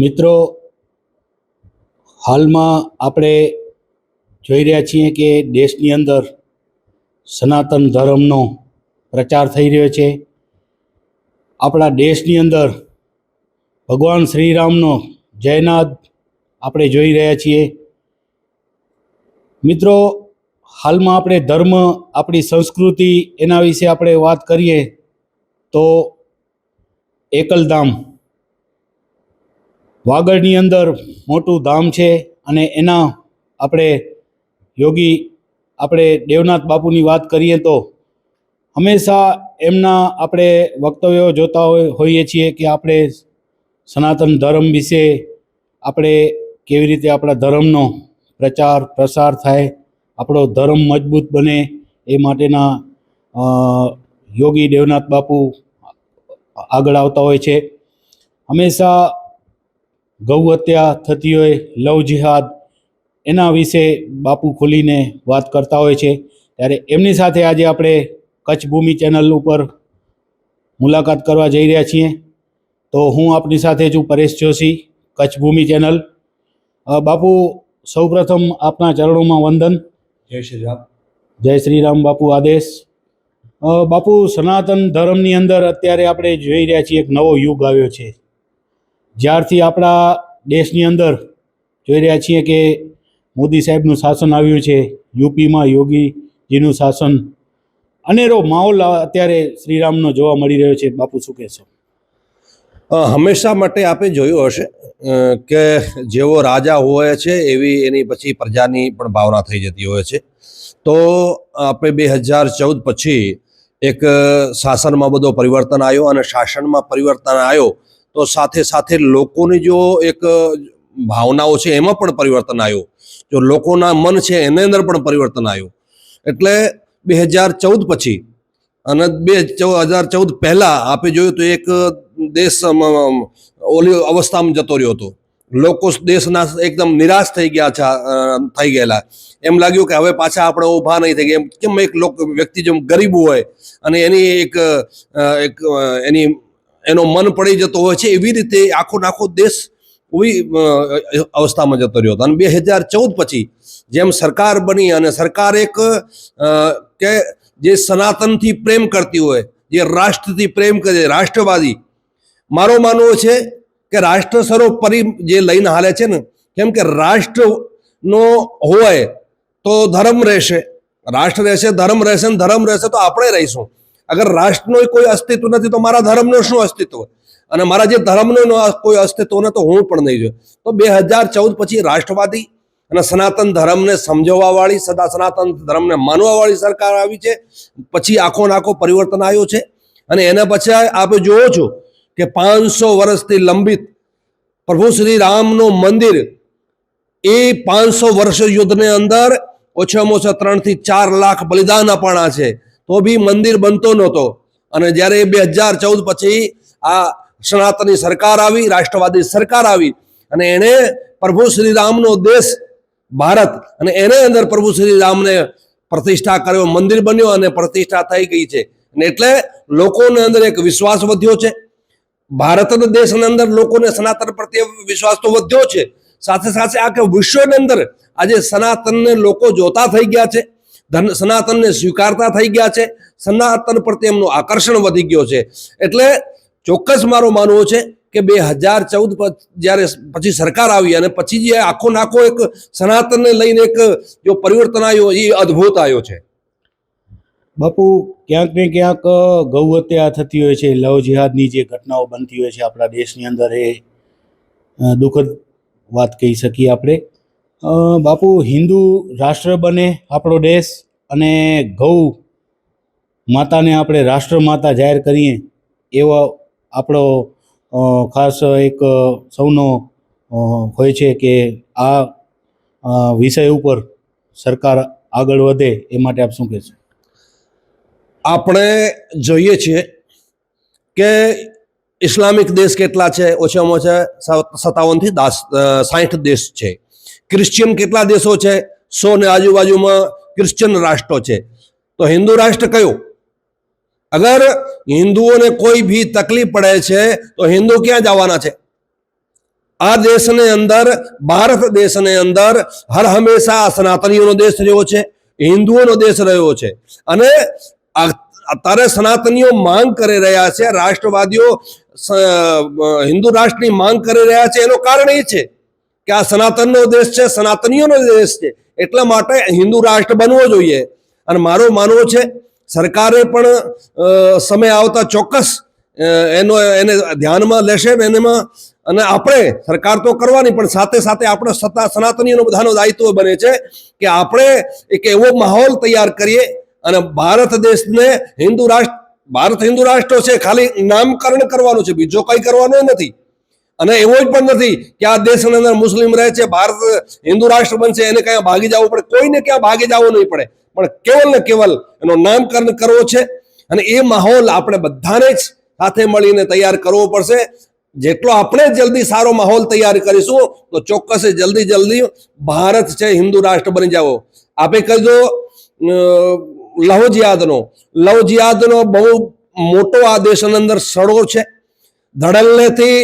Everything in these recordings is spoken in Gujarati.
મિત્રો, હાલમાં આપણે જોઈ રહ્યા છીએ કે દેશની અંદર સનાતન ધર્મનો પ્રચાર થઈ રહ્યો છે. આપણા દેશની અંદર ભગવાન શ્રીરામનો જયનાદ આપણે જોઈ રહ્યા છીએ. મિત્રો, હાલમાં આપણે ધર્મ, આપણી સંસ્કૃતિ એના વિશે આપણે વાત કરીએ તો એકલધામ વાગડની અંદર મોટું ધામ છે અને એના આપણે યોગી, આપણે દેવનાથ બાપુની વાત કરીએ તો હંમેશા એમના આપણે વક્તવ્યો જોતા હોય, હોઈએ છીએ કે આપણે સનાતન ધર્મ વિશે આપણે કેવી રીતે આપણા ધર્મનો પ્રચાર, પ્રસાર થાય, આપણો ધર્મ મજબૂત બને એ માટેના યોગી દેવનાથ બાપુ આગળ આવતા હોય છે. હંમેશા ગૌ હત્યા થતી હોય લવ જિહાદ એના વિશે બાપુ ખોલીને વાત કરતા હોય છે. ત્યારે એમની સાથે આજે આપણે કચ્છ ભૂમિ ચેનલ ઉપર મુલાકાત કરવા જઈ રહ્યા છીએ. તો હું આપની સાથે છું પરેશ જોશી કચ્છ ભૂમિ ચેનલ. બાપુ સૌપ્રથમ આપના ચરણોમાં વંદન. જય શ્રી રામ. જય શ્રી રામ બાપુ આદેશ. બાપુ સનાતન ધર્મની અંદર અત્યારે આપણે જોઈ રહ્યા છીએ એક નવો યુગ આવ્યો છે. જ્યારથી આપણા દેશની અંદર જોઈ રહ્યા છીએ કે મોદી સાહેબનું શાસન આવ્યું છે, યુપીમાં યોગીજીનું શાસન, અનેરો માહોલ અત્યારે શ્રીરામનો જોવા મળી રહ્યો છે. બાપુ, શું કહેશો? હંમેશા માટે આપે જોયું હશે કે જેવો રાજા હોય છે, એવી એની પછી પ્રજાની પણ ભાવના થઈ જતી હોય છે. તો આપણે બે હજાર ચૌદ પછી એક શાસનમાં બધો પરિવર્તન આવ્યો અને શાસનમાં પરિવર્તન આવ્યો તો સાથે સાથે લોકોની જો એક ભાવનાઓ છે, એમાં પણ પરિવર્તન આવ્યું. જો લોકોના મન છે, એની અંદર પણ પરિવર્તન આવ્યું. એટલે બે હજાર ચૌદ પછી અને બે હજાર ચૌદ પહેલાં આપણે જોયું તો એક દેશ ઓલી અવસ્થામાં જતો રહ્યો હતો. લોકો દેશના એકદમ નિરાશ થઈ ગયા છે થઈ ગયેલા. એમ લાગ્યું કે હવે પાછા આપણે ઊભા નહીં થઈ ગયા. કેમ એક લોક, વ્યક્તિ જેમ ગરીબ હોય અને એની એક એક એની એનો મન પડી જતો હોય છે, એવી રીતે આખો નાખો દેશ એવી અવસ્થામાં જતો રહ્યો હતો. અને બે હજાર ચૌદ પછી જેમ સરકાર બની અને સરકાર એક કે જે સનાતનથી પ્રેમ કરતી હોય, જે રાષ્ટ્રથી પ્રેમ કરે, રાષ્ટ્રવાદી, મારો માનવું છે કે રાષ્ટ્ર સર્વોપરી જે લઈને હાલે છે ને, કેમ કે રાષ્ટ્રનો હોય તો ધર્મ રહેશે. રાષ્ટ્ર રહેશે, ધર્મ રહેશે ને ધર્મ રહેશે તો આપણે રહીશું. અગર રાષ્ટ્રનો કોઈ અસ્તિત્વ નથી, તો મારા ધર્મનો શું અસ્તિત્વ? અને મારા જે ધર્મનો કોઈ અસ્તિત્વ ને, તો હું પણ નહીં જોયું તો બે હજાર ચૌદ પછી રાષ્ટ્રવાદી અને સનાતન ધર્મને સમજવાવાળી સદા સનાતન ધર્મને માનવા વાળી સરકાર આવી છે. પછી આખો નાખો પરિવર્તન આવ્યું છે. અને એના પછી આપણે જોવો છો કે પાંચસો વર્ષથી લંબિત પ્રભુ શ્રી રામનું મંદિર એ પાંચસો વર્ષ યુદ્ધની અંદર ઓછામાં ઓછા ત્રણથી ચાર લાખ બલિદાન અપાણા છે. તો બી મંદિર બનતો નહોતો. અને જ્યારે બે હજાર ચૌદ પછી આ સનાતની સરકાર આવી, રાષ્ટ્રવાદી સરકાર આવી, અને એણે પ્રભુ શ્રી રામનો દેશ ભારત, અને એને અંદર પ્રભુ શ્રી રામને પ્રતિષ્ઠા કર્યો, મંદિર બન્યો અને પ્રતિષ્ઠા થઈ ગઈ છે. અને એટલે લોકોને અંદર એક વિશ્વાસ વધ્યો છે. ભારતના દેશની અંદર લોકોને સનાતન પ્રત્યે વિશ્વાસ તો વધ્યો છે. સાથે સાથે આખા વિશ્વની અંદર આજે સનાતનને લોકો જોતા થઈ ગયા છે. ધન- સનાતનને સ્વીકારતા થઈ ગયા છે. સનાતન પ્રત્યે એમનું આકર્ષણ વધી ગયો છે. એટલે ચોક્કસ મારું માનવું છે કે બે હજાર ચૌદ જ્યારે પછી સરકાર આવી અને પછી જે આખો નાખો એક સનાતનને લઈને એક જો પરિવર્તન આવ્યો એ અદ્ભુત આવ્યો છે. બાપુ, ક્યાંક ને ક્યાંક ગૌ હત્યા થતી હોય છે. લવ જિહાદની જે ઘટનાઓ બનતી હોય છે આપણા દેશની અંદર એ દુઃખદ વાત કહી શકીએ આપણે. બાપુ, હિન્દુ રાષ્ટ્ર બને આપણો દેશ. અને ગૌ માતાને આપણે રાષ્ટ્રમાતા જાહેર કરીએ, એવો આપણો ખાસ એક સૌનો હોય છે કે આ વિષય ઉપર સરકાર આગળ વધે એ માટે આપ શું કહેશો? આપણે જોઈએ છીએ કે ઇસ્લામિક દેશ કેટલા છે, ઓછામાં ઓછા સત્તાવનથી દાસ સાઠ દેશ છે. ક્રિશ્ચિયન કેટલા દેશો છે, સો ને આજુબાજુમાં ક્રિશ્ચિયન રાષ્ટ્રો છે. તો હિન્દુ રાષ્ટ્ર કયો? અગર હિન્દુઓને કોઈ ભી તકલીફ પડે છે, તો હિન્દુ ક્યાં જવાના છે? આ દેશને અંદર, ભારત દેશની અંદર હર હંમેશા સનાતનીઓનો દેશ રહ્યો છે, હિન્દુઓનો દેશ રહ્યો છે. અને અત્યારે સનાતનીઓ માંગ કરી રહ્યા છે, રાષ્ટ્રવાદીઓ હિન્દુ રાષ્ટ્રની માંગ કરી રહ્યા છે, એનું કારણ એ છે કે આ સનાતનનો દેશ છે, સનાતનીઓનો દેશ છે. એટલા માટે હિન્દુ રાષ્ટ્ર બનવો જોઈએ. અને મારો માનવું છે, સરકારે પણ સમય આવતા ચોક્કસ એનો, એને ધ્યાનમાં લેશે એનેમાં, અને આપણે, સરકાર તો કરવાની, પણ સાથે સાથે આપણે સત્તા સનાતનીઓનો બધાનો દાયિત્વ બને છે કે આપણે એક એવો માહોલ તૈયાર કરીએ અને ભારત દેશને હિન્દુ રાષ્ટ્ર, ભારત હિન્દુ રાષ્ટ્ર છે, ખાલી નામકરણ કરવાનું છે, બીજો કંઈ કરવાનું નથી. અને એવો જ પણ નથી કે આ દેશની અંદર મુસ્લિમ રહે છે, ભારત હિન્દુ રાષ્ટ્ર બનશે, એને ક્યાં ભાગી જવું પડે. કોઈને ક્યાં ભાગી જવું નહીં પડે. પણ કેવલ ને કેવલ એનો નામકરણ કરવો છે અને એ માહોલ આપણે બધાને જ સાથે મળીને તૈયાર કરવો પડશે. જેટલો આપણે જલ્દી સારો માહોલ તૈયાર કરીશું, તો ચોક્કસ જલ્દી જલ્દી ભારત છે હિન્દુ રાષ્ટ્ર બની જાવ આપે લહો જિયાદનો લહો જિયાદનો બહુ મોટો આ દેશની અંદર સડો છે. ધડલ્લેથી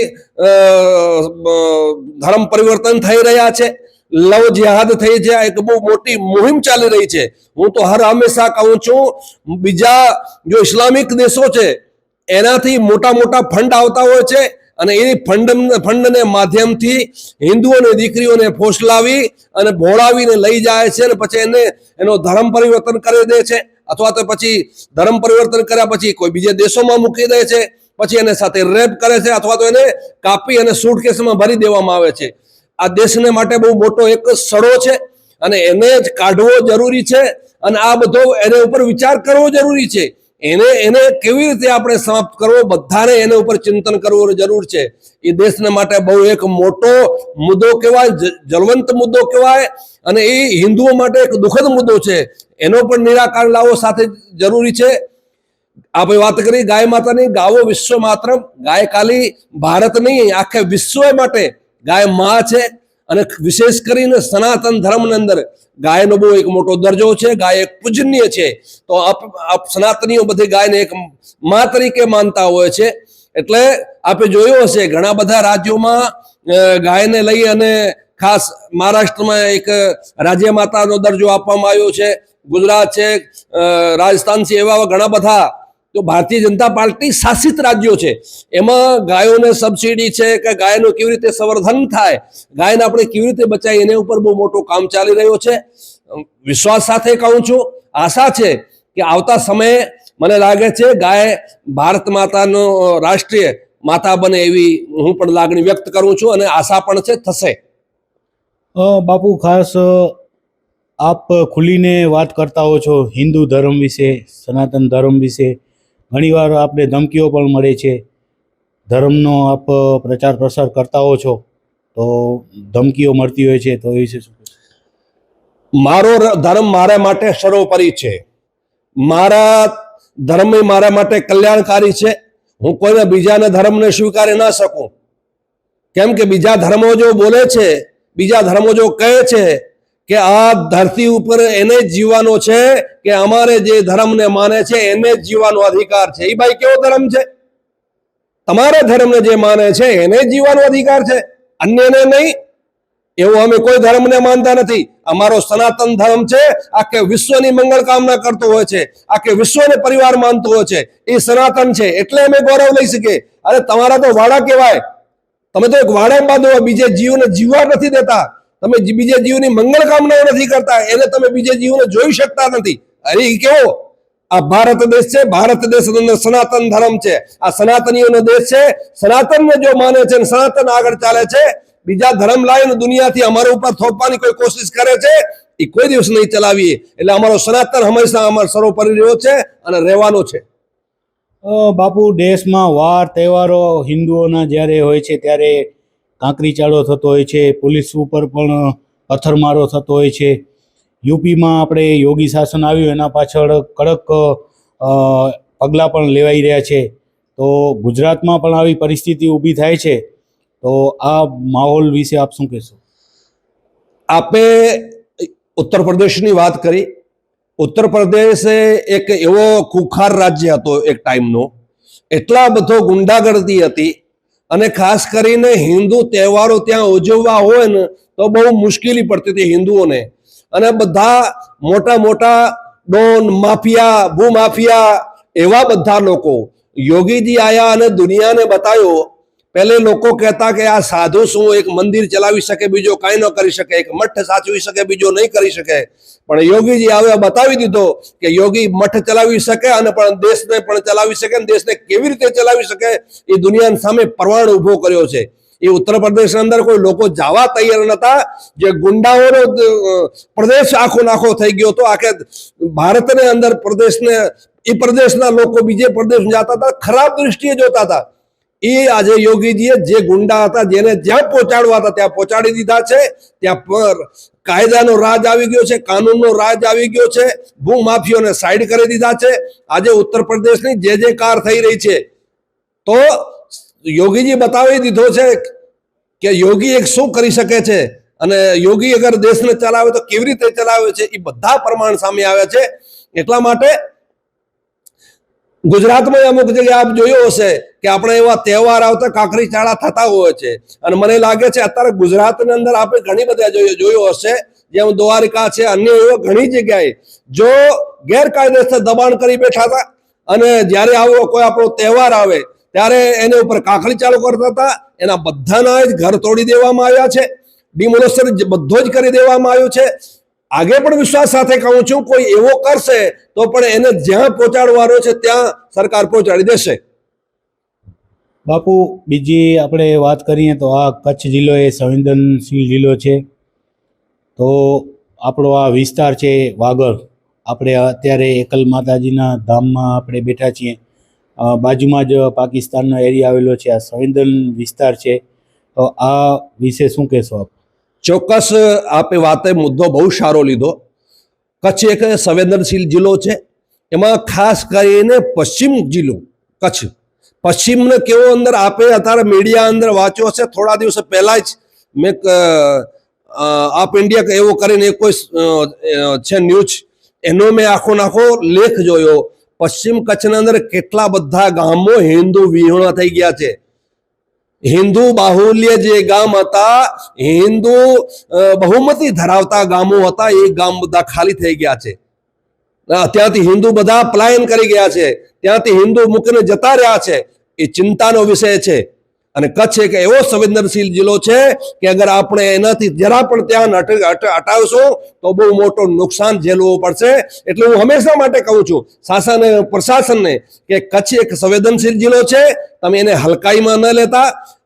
ધર્મ પરિવર્તન થઈ રહ્યા છે. લવ જિહાદ થઈ છે એક બહુ મોટી મુહિમ ચાલી રહી છે. હું તો હર હંમેશા કહું છું, બીજા જો ઇસ્લામિક દેશો છે, એનાથી મોટા મોટા ફંડ આવતા હોય છે અને એ ફંડ ફંડને માધ્યમથી હિન્દુઓની, દીકરીઓને ફોસલાવી અને ભોળાવીને લઈ જાય છે અને પછી એને, એનો ધર્મ પરિવર્તન કરી દે છે. અથવા તો પછી ધર્મ પરિવર્તન કર્યા પછી કોઈ બીજા દેશોમાં મૂકી દે છે. પછી એને સાથે રેપ કરે છે અથવા તો એને કાપી અને સુટકેસમાં ભરી દેવામાં આવે છે. આ દેશને માટે બહુ મોટો એક સડો છે અને એને જ કાઢવો જરૂરી છે અને આ બધો એને ઉપર વિચાર કરવો જરૂરી છે. એને એને કેવી રીતે આપણે સમાપ્ત કરવો બધાને એને ઉપર ચિંતન કરવું જરૂર છે. એ દેશને માટે બહુ એક મોટો મુદ્દો કહેવાય જલવંત મુદ્દો કહેવાય અને એ હિન્દુઓ માટે એક દુઃખદ મુદ્દો છે. એનો પણ નિરાકરણ લાવવો સાથે જરૂરી છે. આપણે વાત કરી, ગાય માતાની, ગાવો વિશ્વ માત્ર, ગાય ખાલી ભારત નહીં, આખે વિશ્વ માટે ગાયમાં છે. અને વિશેષ કરીને સનાતન ધર્મની અંદર ગાયનો બહુ એક મોટો દરજ્જો છે, ગાય એક પૂજનીય છે. તો આપ સનાતનીઓ બધી ગાયને એક મા તરીકે માનતા હોય છે. એટલે આપણે જોયું હશે, ઘણા બધા રાજ્યોમાં ગાયને લઈ અને ખાસ મહારાષ્ટ્રમાં એક રાજ્ય માતાનો દરજ્જો આપવામાં આવ્યો છે. ગુજરાત છે રાજસ્થાન છે, એવા ઘણા બધા તો ભારતીય જનતા પાર્ટી શાસિત રાજ્યો છે. એમાં ગાયોને સબસિડી છે કે ગાયનું કેવી રીતે સંવર્ધન થાય, ગાયને આપણે કેવી રીતે બચાવીએ, એને ઉપર બહુ મોટું કામ ચાલી રહ્યો છે. વિશ્વાસ સાથે કહું છું, આશા છે કે આવતા સમયે મને લાગે છે ગાય ભારત માતાનો રાષ્ટ્રીય માતા બને એવી હું પણ લાગણી વ્યક્ત કરું છું અને આશા પણ છે, થશે. બાપુ, ખાસ આપ ખુલીને વાત કરતા હો છો હિન્દુ ધર્મ વિશે, સનાતન ધર્મ વિશે. ઘણીવાર આપણે ધમકીઓ પણ મળે છે. ધર્મનો આપ પ્રચાર પ્રસાર કરતા હો છો, તો ધમકીઓ મળતી હોય છે, તો એ વિશે શું મારો ધર્મ મારા માટે સર્વોપરી છે. મારા ધર્મ એ મારા માટે કલ્યાણકારી છે. હું કોઈને બીજાના ધર્મને સ્વીકારી ના શકું. કેમ કે બીજા ધર્મો જો બોલે છે, બીજા ધર્મો જો કહે છે કે આ ધરતી ઉપર એને જ જીવવાનો છે કે અમારે જે ધર્મને માને છે એને જ જીવવાનો અધિકાર છે. એ ભાઈ કેવો ધર્મ છે? તમારા ધર્મને જે માને છે એને જ જીવવાનો અધિકાર છે. અન્યને નહીં. એવું અમે કોઈ ધર્મને માનતા નથી. અમારો સનાતન ધર્મ છે, આખે વિશ્વની મંગળ કામના કરતો હોય છે, આખે વિશ્વને પરિવાર માનતો હોય છે. એ સનાતન છે, એટલે અમે ગૌરવ લઈ શકીએ. અરે તમારા તો વાડા કહેવાય. તમે તો એક વાડા બાંધો બીજે જીવને જીવવા નથી દેતા. તમે બીજા જીવની મંગળ કામનાઓ નથી કરતા, એને તમે બીજા જીવને જોઈ શકતા નથી. અરે કેવો? આ ભારત દેશ છે, ભારત દેશ અંદર સનાતન ધર્મ છે. આ સનાતનીઓનો દેશ છે, સનાતનને જો માને છે સનાતન આગળ ચાલે છે, બીજા ધર્મ લાવીને દુનિયાથી અમારા ઉપર થોપવાની કોઈ કોશિશ કરે છે એ કોઈ દિવસ નહીં ચલાવીએ. એટલે અમારો સનાતન હંમેશા અમારો સર્વોપરી રહ્યો છે અને રહેવાનો છે. બાપુ, દેશમાં વાર તહેવારો હિન્દુઓના જ્યારે હોય છે, ત્યારે કાંકરી ચાળો થતો હોય છે, પોલીસ ઉપર પણ પથ્થરમારો થતો હોય છે. યુપીમાં આપણે યોગી શાસન આવ્યું, એના પાછળ કડક પગલાં પણ લેવાઈ રહ્યા છે. તો ગુજરાતમાં પણ આવી પરિસ્થિતિ ઊભી થાય છે. તો આ માહોલ વિશે આપ શું કહેશો? આપે ઉત્તર પ્રદેશની વાત કરી. ઉત્તર પ્રદેશ એક એવો ખુખાર રાજ્ય હતો એક ટાઈમનો. એટલા બધો ગુંડાગર્દી હતી અને ખાસ કરીને હિન્દુ તહેવારો ત્યાં ઉજવવા હોય ને તો બહુ મુશ્કેલી પડતી હતી હિન્દુઓને. અને બધા મોટા મોટા ડોન, માફિયા ભૂમાફિયા એવા બધા લોકો યોગીજી આયા અને દુનિયાને બતાવ્યો પહેલે લોકો કહેતા કે આ સાધુ શું એક મંદિર ચલાવી શકે, બીજો કાંઈ ન કરી શકે, એક મઠ સાચવી શકે, બીજો નહીં કરી શકે. પણ યોગીજી આવે બતાવી દીધો કે યોગી મઠ ચલાવી શકે અને પણ દેશને પણ ચલાવી શકે અને દેશને કેવી રીતે ચલાવી શકે એ દુનિયાની સામે પરવાણ ઊભો કર્યો છે. એ ઉત્તર પ્રદેશની અંદર કોઈ લોકો જવા તૈયાર નતા જે ગુંડાઓનો પ્રદેશ આખો નાખો થઈ ગયો હતો. આખે ભારતને અંદર પ્રદેશને, એ પ્રદેશના લોકો બીજે પ્રદેશ જતા હતા, ખરાબ દ્રષ્ટિએ જોતા હતા. એ આજે યોગીજીએ જે ગુંડા હતા, જેને જ્યાં પહોંચાડવા હતા, ત્યાં પહોંચાડી દીધા છે. ત્યાં પર કાયદાનો રાજ આવી ગયો છે, કાનૂનનો રાજ આવી ગયો છે. ભૂમાફીઓને સાઈડ કરી દીધા છે. આજે ઉત્તર પ્રદેશની જે જે કાર થઈ રહી છે, તો યોગીજી બતાવી દીધો છે કે યોગી એક શું કરી શકે છે? અને યોગી અગર દેશને ચલાવે તો કેવી રીતે ચલાવે છે? એ બધા પ્રમાણ સામે આવ્યા છે. એટલા માટે ગુજરાતમાં અમુક જગ્યાએ આપ જોયો હશે કે આપણે એવા તહેવાર આવતા કાંકરી ચાળા થતા હોય છે. અને મને લાગે છે અત્યારે ગુજરાતની અંદર આપણે ઘણી બધા જોયો જોયો હશે. જેમ દ્વારિકા છે, અન્ય એવો ઘણી જગ્યાએ. જો ગેરકાયદેસર દબાણ કરી બેઠા હતા અને જ્યારે આવો કોઈ આપણો તહેવાર આવે, ત્યારે એની ઉપર કાંકરી ચાલુ કરતા હતા. એના બધાના જ ઘર તોડી દેવામાં આવ્યા છે. ડિમોલેશન બધો જ કરી દેવામાં આવ્યું છે. આગે પણ વિશ્વાસ સાથે કહું છું, કોઈ એવો કરશે તો પણ એને જ્યાં પહોંચાડવાનો છે, ત્યાં સરકાર પહોંચાડી દેશે. બાપુ, બીજી આપણે વાત કરીએ તો આ કચ્છ જિલ્લો એ સંવેદનશીલ જિલ્લો છે. તો આપણો આ વિસ્તાર છે વાગડ. આપણે અત્યારે એકલ માતાજીના ધામમાં આપણે બેઠા છીએ. બાજુમાં જ પાકિસ્તાનનો એરિયા આવેલો છે, આ સંવેદન વિસ્તાર છે. તો આ વિશે શું કહેશો આપ? ચોક્કસ આપે વાતે મુદ્દો બહુ સારો લીધો. કચ્છ એક સંવેદનશીલ જિલ્લો છે. એમાં ખાસ કરીને પશ્ચિમ જિલ્લો, કચ્છ. પશ્ચિમને કેવો અંદર આપે અત્યારે મીડિયા અંદર વાંચ્યો છે થોડા દિવસ પહેલા જ મેં આપ ઇન્ડિયા એવો કરીને કોઈ છે ન્યૂઝ, એનો મેં આખો નાખો લેખ જોયો. પશ્ચિમ કચ્છના અંદર કેટલા બધા ગામો હિન્દુ વિહોણા થઈ ગયા છે. હિન્દુ બાહુલ્ય જે ગામ હતા, હિન્દુ બહુમતી ધરાવતા ગામો હતા, એ ગામ બધા ખાલી થઈ ગયા છે. ત્યાંથી હિન્દુ બધા પલાયન કરી ગયા છે. ત્યાંથી હિન્દુ મૂકીને જતા રહ્યા છે. એ ચિંતાનો વિષય છે. અને કચ્છ એક એવો સંવેદનશીલ જિલ્લો છે કે અગર આપણે એનાથી જરા પણ ત્યાં હટ- હટ- હટાવશું તો બહુ મોટો નુકસાન ઝેલવું પડશે. એટલે હું હંમેશા માટે કહું છું, શાસન, પ્રશાસનને કે કચ્છ એક સંવેદનશીલ જિલ્લો છે, તમે એને હલકાઈમાં ન લેતા.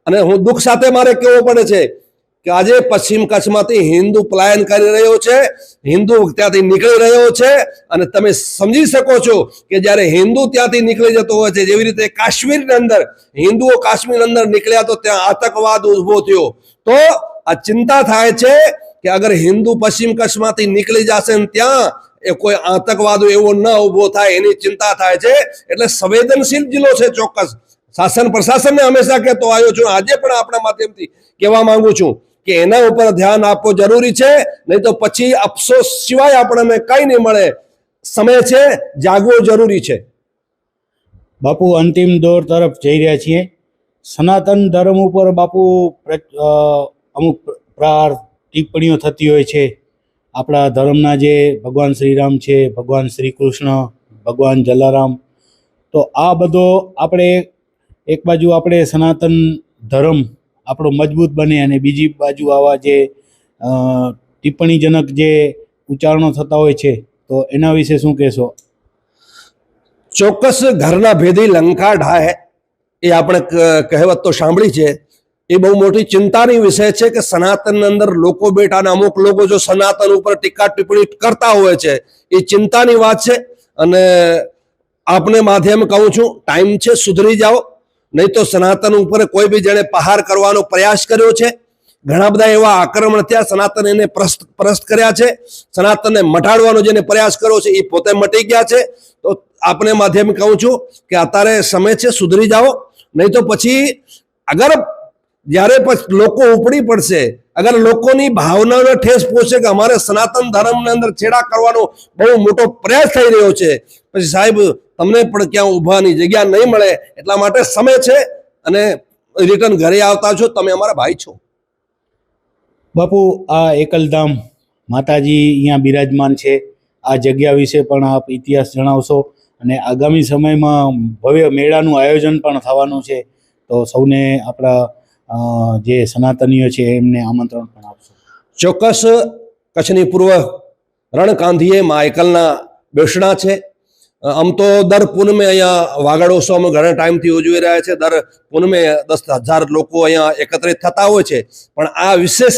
અને હું દુઃખ સાથે મારે કહેવું પડે છે કે આજે પશ્ચિમ કચ્છમાંથી હિન્દુ પલાયન કરી રહ્યો છે, હિન્દુ ત્યાંથી નીકળી રહ્યો છે, અને તમે સમજી શકો છો કે જ્યારે હિન્દુ ત્યાંથી નીકળી જતો હોય છે, જેવી રીતે કાશ્મીરની અંદર હિન્દુઓ કાશ્મીર અંદર નીકળ્યા તો ત્યાં આતંકવાદ ઊભો થયો. તો આ ચિંતા થાય છે કે અગર હિન્દુ પશ્ચિમ કચ્છમાંથી નીકળી જશે ને ત્યાં, એ કોઈ આતંકવાદ એવો ન ઊભો થાય એની ચિંતા થાય છે. એટલે સંવેદનશીલ જિલ્લો છે ચોક્કસ. શાસન પ્રશાસનને હંમેશા કહેતો આવ્યો છું. આજે પણ આપણા માધ્યમથી કહેવા માંગુ છું. કે એના ઉપર ધ્યાન આપવું જરૂરી છે, નહીં તો પછી અફસોસ સિવાય આપણને કઈ નહીં મળે. સમય છે, જાગવો જરૂરી છે. બાપુ અંતિમ દોર તરફ જઈ રહ્યા છીએ. સનાતન ધર્મ ઉપર બાપુ અમુક પ્રાર ટિપ્પણીઓ થતી હોય છે. આપણા ધર્મના જે ભગવાન શ્રીરામ છે, ભગવાન શ્રી કૃષ્ણ ભગવાન જલારામ. તો આ બધો આપણે એક બાજુ આપણે સનાતન ધર્મ આપણો મજબૂત બને અને બીજી બાજુ આવા જે ટિપ્પણીજનક જે ઉચ્ચારણો થતા હોય છે, તો એના વિશે શું કહેશો? ચોક્કસ ઘરના ભેદી લંકા ઢાહે એ આપણે કહેવત તો સાંભળી છે. એ બહુ મોટી ચિંતાની વિષય છે કે સનાતન અંદર લોકો બેઠા અમુક લોકો જો સનાતન ઉપર ટીકા ટિપ્પણી કરતા હોય છે, એ ચિંતાની વાત છે. અને આપને માધ્યમ કહું છું, ટાઈમ છે, સુધરી જાઓ. નહીં તો સનાતન ઉપર કોઈ બી જેણે પહાર કરવાનો પ્રયાસ કર્યો છે? ઘણા બધા એવા આક્રમણ થયા, સનાતન એને પ્રસ્ત કર્યા છે. સનાતનને મટાડવાનો જેને પ્રયાસ કર્યો છે, એ પોતે મટી ગયા છે. તો આપને માધ્યમ કહું છું કે અત્યારે સમય છે, સુધરી જાઓ. નહીં તો પછી અગર જ્યારે પછી લોકો ઉપડી પડશે, અગર લોકોની ભાવનાને ઠેસ પહોંચે કે અમારે સનાતન ધર્મને અંદર છેડા કરવાનો બહુ મોટો પ્રયાસ થઈ રહ્યો છે, પછી સાહેબ, તમને પણ ક્યાં ઊભાની જગ્યા નહીં મળે, એટલા માટે સમય છે અને રિટર્ન ઘરે આવતા છો, તમે અમારા ભાઈ છો. બાપુ, આ એકલધામ માતાજી અહીંયા બિરાજમાન છે, આ જગ્યા વિશે પણ આપ ઇતિહાસ જણાવશો અને આગામી સમયમાં ભવ્ય મેળાનું આયોજન પણ થવાનું છે, તો સૌને આપણા જે સનાતનીઓ છે, એમને આમંત્રણ પણ આપશો. ચોક્કસ કચ્છની પૂર્વ રણકાંધીએ માયકલના બેસણા છે. આમ તો દર પૂનમે અહીંયા વાગડોત્સવ અમે ઘણા ટાઈમથી ઉજવી રહ્યા છે. દર પૂનમે દસ હજાર લોકો અહીંયા એકત્રિત થતા હોય છે. પણ આ વિશેષ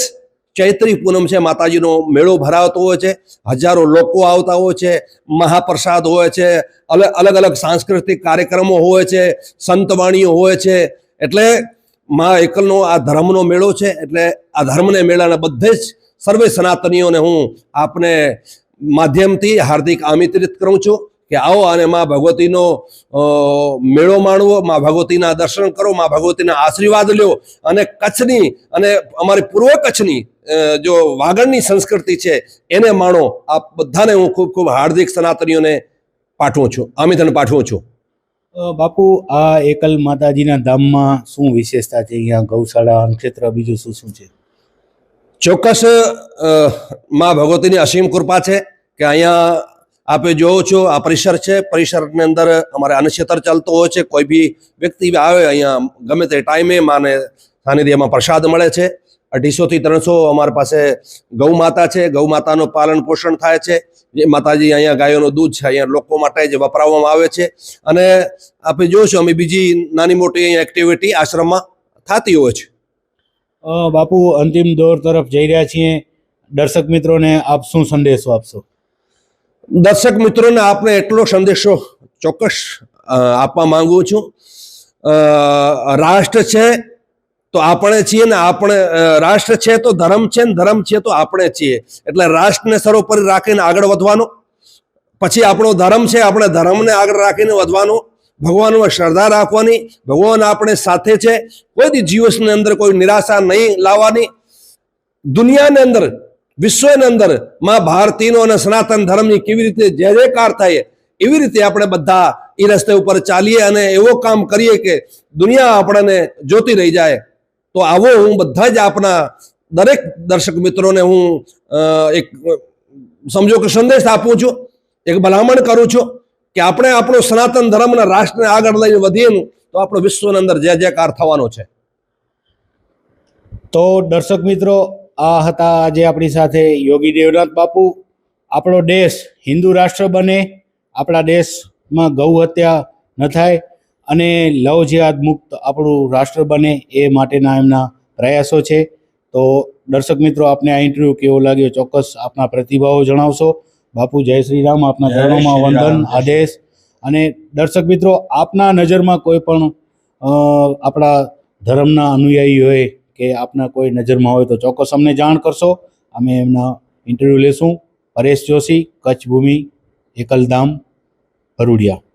ચૈત્રી પૂનમ છે, માતાજીનો મેળો ભરાવતો હોય છે. હજારો લોકો આવતા હોય છે. મહાપ્રસાદ હોય છે. અલગ અલગ અલગ સાંસ્કૃતિક કાર્યક્રમો હોય છે. સંતવાણીઓ હોય છે. એટલે મા એકલનો આ ધર્મનો મેળો છે, એટલે આ ધર્મને મેળાના બધે જ સર્વે સનાતનીઓને હું આપને માધ્યમથી હાર્દિક આમંત્રિત કરું છું કે આવો અને મા ભગવતીનો મેળો માણવો, મા ભગવતીના દર્શન કરો, મા ભગવતીના આશીર્વાદ લ્યો અને કચ્છની અને અમારી પૂર્વ કચ્છની જો વાગણની સંસ્કૃતિ છે એને માણો આ બધાને હું ખૂબ ખૂબ હાર્દિક સનાતનીઓને પાઠવું છું આમિત્રણ પાઠવું છું. બાપુ, આ એકલ માતાજીના ધામમાં શું વિશેષતા છે? અહીંયા ગૌશાળા ક્ષેત્ર બીજું શું શું છે? ચોક્કસ મા ભગવતીની અસીમ કૃપા છે કે અહીંયા આપે જોવો છો, આ પરિસર છે. પરિસરની અંદર અમારે અન્નક્ષેત્ર ચાલતો હોય છે. કોઈ બી વ્યક્તિ આવે અહીંયા, ગમે તે ટાઈમે માને સાનિધ્યમાં પ્રસાદ મળે છે. અઢીસોથી ત્રણસો અમારી પાસે ગૌ માતા છે. ગૌ માતાનું પાલન પોષણ થાય છે. જે માતાજી અહીંયા ગાયોનું દૂધ છે અહીંયા લોકો માટે જે વપરાવવામાં આવે છે. અને આપણે જોશું અમે બીજી નાની મોટી અહીંયા એક્ટિવિટી આશ્રમમાં થતી હોય છે. બાપુ અંતિમ દોર તરફ જઈ રહ્યા છીએ. દર્શક મિત્રોને આપ શું સંદેશો આપશો? દર્શક મિત્રોને આપને એટલો સંદેશો ચોક્કસ આપવા માંગુ છું. રાષ્ટ્ર છે તો આપણે છીએ ને આપણે રાષ્ટ્ર છે તો ધર્મ છે ને ધર્મ છે તો આપણે છીએ. એટલે રાષ્ટ્રને સર્વોપરી રાખીને આગળ વધવાનું, પછી આપણો ધર્મ છે આપણે ધર્મને આગળ રાખીને વધવાનું. ભગવાનમાં શ્રદ્ધા રાખવાની, ભગવાન આપણે સાથે છે. કોઈ જીવસની અંદર કોઈ નિરાશા નહીં લાવવાની. દુનિયાની અંદર, વિશ્વની અંદરમાં ભારતીયનો અને સનાતન ધર્મની કેવી રીતે જય જયકાર થાય, એવી રીતે આપણે બધા એ રસ્તે ઉપર ચાલીએ અને એવો કામ કરીએ કે દુનિયા આપણને જોતી રહી જાય. તો આવો હું બધા જ આપણા દરેક દર્શક મિત્રોને હું એક સમજો કે સંદેશ આપું છું, એક ભલામણ કરું છું કે આપણે આપણો સનાતન ધર્મના રાષ્ટ્રને આગળ લઈને વધીએ તો આપણો વિશ્વની અંદર જય જયકાર થવાનો છે. તો દર્શક મિત્રો, આ હતા આજે આપણી સાથે યોગી દેવનાથ બાપુ. આપણો દેશ હિન્દુ રાષ્ટ્ર બને, આપણા દેશમાં ગૌ હત્યા ન થાય. અને લવ જેહાદ મુક્ત આપણું રાષ્ટ્ર બને એ માટેના એમના પ્રયાસો છે. તો દર્શક મિત્રો આપને આ ઇન્ટરવ્યૂ કેવો લાગ્યો? ચોક્કસ આપના પ્રતિભાવો જણાવશો. બાપુ જય શ્રી રામ. આપના ચરણોમાં વંદન આદેશ. અને દર્શક મિત્રો આપના નજરમાં કોઈ પણ આપણા ધર્મના અનુયાયી હોય કે આપના કોઈ નજરમાં હોય તો ચોક્કસ અમને જાણ કરશો. અમે એમના ઇન્ટરવ્યૂ લેશું. પરેશ જોશી કચ્છ ભૂમિ એકલધામ ભરૂડિયા.